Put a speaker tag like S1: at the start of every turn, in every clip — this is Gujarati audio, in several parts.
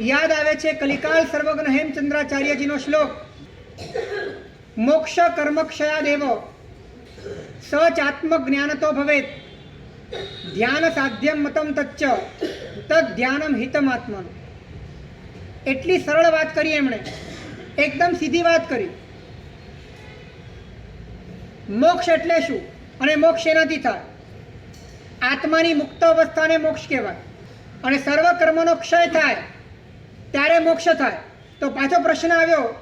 S1: યાદ આવે છે કલિકાલ સર્વજ્ઞ હેમચંદ્રાચાર્યજીનો શ્લોક. મોક્ષ કર્મક્ષયા દેવો. સચાત્મ જ્ઞાનતો ભવેત. ધ્યાન સાધ્યમ મતમ તચ્ચ. તદ ધ્યાનમ હિતમાત્મન એટલી સરળ વાત કરી એમણે. એકદમ સીધી વાત કરી. મોક્ષ એટલે શું? અને મોક્ષ એનાથી થાય? આત્માની મુક્ત અવસ્થાને મોક્ષ કહેવાય. અને સર્વ કર્મનો ક્ષય થાય. ત્યારે મોક્ષ થાય. તો પાછો પ્રશ્ન આવ્યો,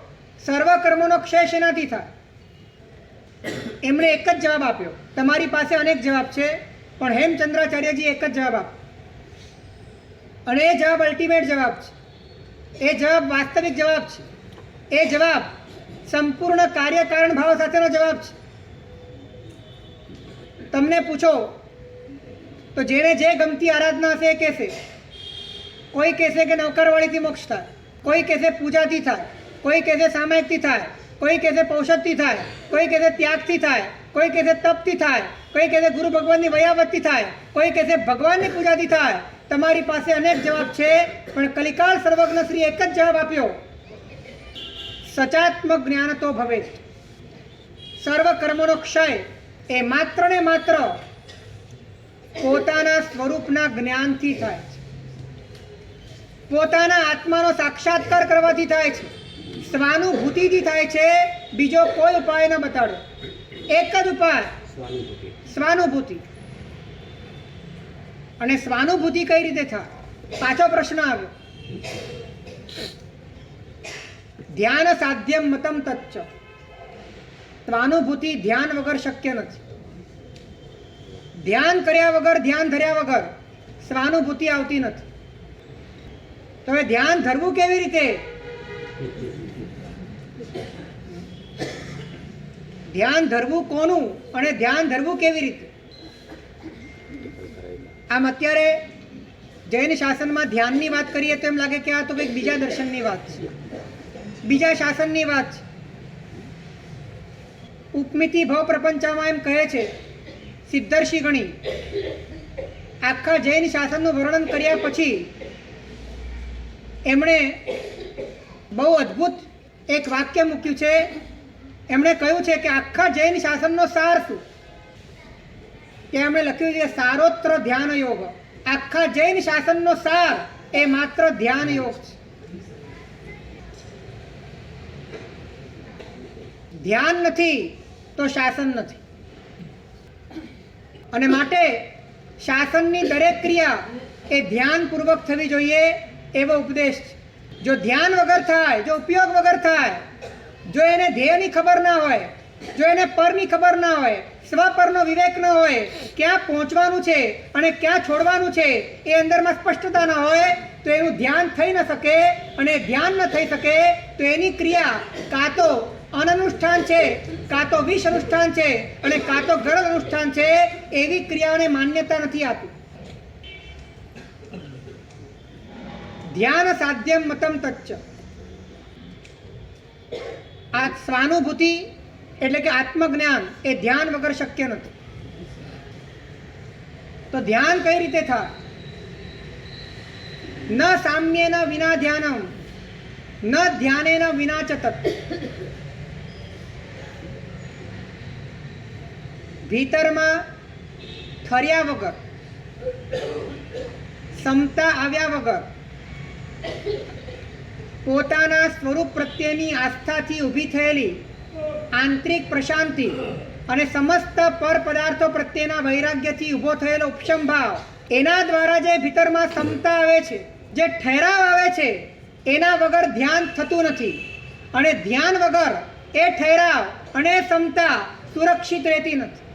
S1: સર્વ કર્મોનો ક્ષય શેનાથી થાય? એમણે એક જ જવાબ આપ્યો. તમારી પાસે અનેક જવાબ છે, પણ હેમચંદ્રાચાર્યજી એક જ જવાબ આપ અને એ જવાબ અલ્ટિમેટ જવાબ છે. એ જવાબ વાસ્તવિક જવાબ છે. એ જવાબ સંપૂર્ણ કાર્યકારણ ભાવ સાથેનો જવાબ છે. તમને પૂછો, તો જેને જે ગમતી આરાધના હશે એ કહેશે. કોઈ કહેશે કે નૌકરવાળીથી મોક્ષ થાય, કોઈ કહેશે પૂજાથી થાય, કોઈ કહેશે સામાયિકથી થાય, કોઈ કહેશે પૌષધથી થાય, કોઈ કહેશે ત્યાગથી થાય, કોઈ કહેશે તપથી થાય, કોઈ કહેશે ગુરુ ભગવાનની વયાવતથી થાય, કોઈ કહેશે ભગવાનની પૂજાથી થાય. તમારી પાસે અનેક જવાબ છે, પણ કલિકાળ સર્વજ્ઞ શ્રી એક જ જવાબ આપ્યો. સચાત્મક જ્ઞાન તો ભવે સર્વ કર્મનો ક્ષય એ માત્ર ને માત્ર પોતાના સ્વરૂપના જ્ઞાનથી થાય છે. પોતાના આત્માનો સાક્ષાત્કાર કરવાથી થાય છે. સ્વાનુભૂતિથી થાય છે. બીજો કોઈ ઉપાય ન બતાડો. એક જ ઉપાય.
S2: સ્વાનુભૂતિ.
S1: અને સ્વાનુભૂતિ કઈ રીતે થાય પાછો પ્રશ્ન આવ્યો. ધ્યાન સાધ્યમ મતમ તચ્ચ. સ્વાનુભૂતિ ધ્યાન વગર શક્ય નથી. ધ્યાન કર્યા વગર ધ્યાન ધર્યા વગર સ્વાનુભૂતિ આવતી નથી. તો હવે ધ્યાન ધરવું કેવી રીતે? ધ્યાન ધરવું કોનું અને ધ્યાન ધરવું કેવી રીતે? આમ અત્યારે જૈન શાસનમાં ધ્યાનની વાત કરીએ તો એમ લાગે કે આ તો કંઈક બીજા દર્શનની વાત છે. બીજા શાસનની વાત છે. ઉપમિતિ ભવ પ્રપંચામાં એમ કહે છે, સિદ્ધર્ષિ ગણી, આખા જૈન શાસનનું વર્ણન કર્યા પછી એમણે બહુ અદ્ભુત એક વાક્ય મૂક્યું છે. એમણે કહ્યું છે કે આખા જૈન શાસનનો સાર શું? કે એમણે લખ્યું છે સારોત્ર ધ્યાન યોગ. આખા જૈન શાસનનો સાર એ માત્ર ધ્યાન યોગ છે. ધ્યાન નથી તો શાસન નથી. અને માટે શાસનની દરેક ક્રિયા એ ધ્યાનપૂર્વક થવી જોઈએ. એવો ઉપદેશ છે. જો ધ્યાન વગર થાય, જો ઉપયોગ વગર થાય, જો એને ધ્યેયની ખબર ના હોય, જો એને પરની ખબર ના હોય સ્વ પરનો વિવેક ન હોય, ક્યાં પહોંચવાનું છે અને ક્યાં છોડવાનું છે, એ અંદરમાં સ્પષ્ટતા ન હોય, તો એનું ધ્યાન થઈ ન શકે અને ધ્યાન ન થઈ શકે, તો એની ક્રિયા કાં તો અનનુષ્ઠાન છે, કાં તો વિષ અનુષ્ઠાન છે અને કાં તો ગરજ અનુષ્ઠાન છે, એવી ક્રિયાઓને માન્યતા નથી આપી ધ્યાન સાધ્યમ મતમ તચ્ચ. આ સ્વાનુભૂતિ એટલે કે આત્મજ્ઞાન એ ધ્યાન વગર શક્ય નથી. તો ધ્યાન કઈ રીતે થાય? ન સામ્યેન વિના ધ્યાનમ, ન ધ્યાનેન વિના ચ તત્. ભીતરમાં ઠર્યા વગર ક્ષમતા આવ્યા વગર પોતાના સ્વરૂપ પ્રત્યેની આસ્થાથી ઊભી થયેલી આંતરિક પ્રશાંતિ અને સમસ્ત પર પદાર્થો પ્રત્યેના વૈરાગ્યથી ઊભો થયેલો ઉપશમ ભાવ એના દ્વારા જે ભીતરમાં ક્ષમતા આવે છે, જે ઠેરાવ આવે છે, એના વગર ધ્યાન થતું નથી. અને ધ્યાન વગર એ ઠેરાવ અને સમતા સુરક્ષિત રહેતી નથી.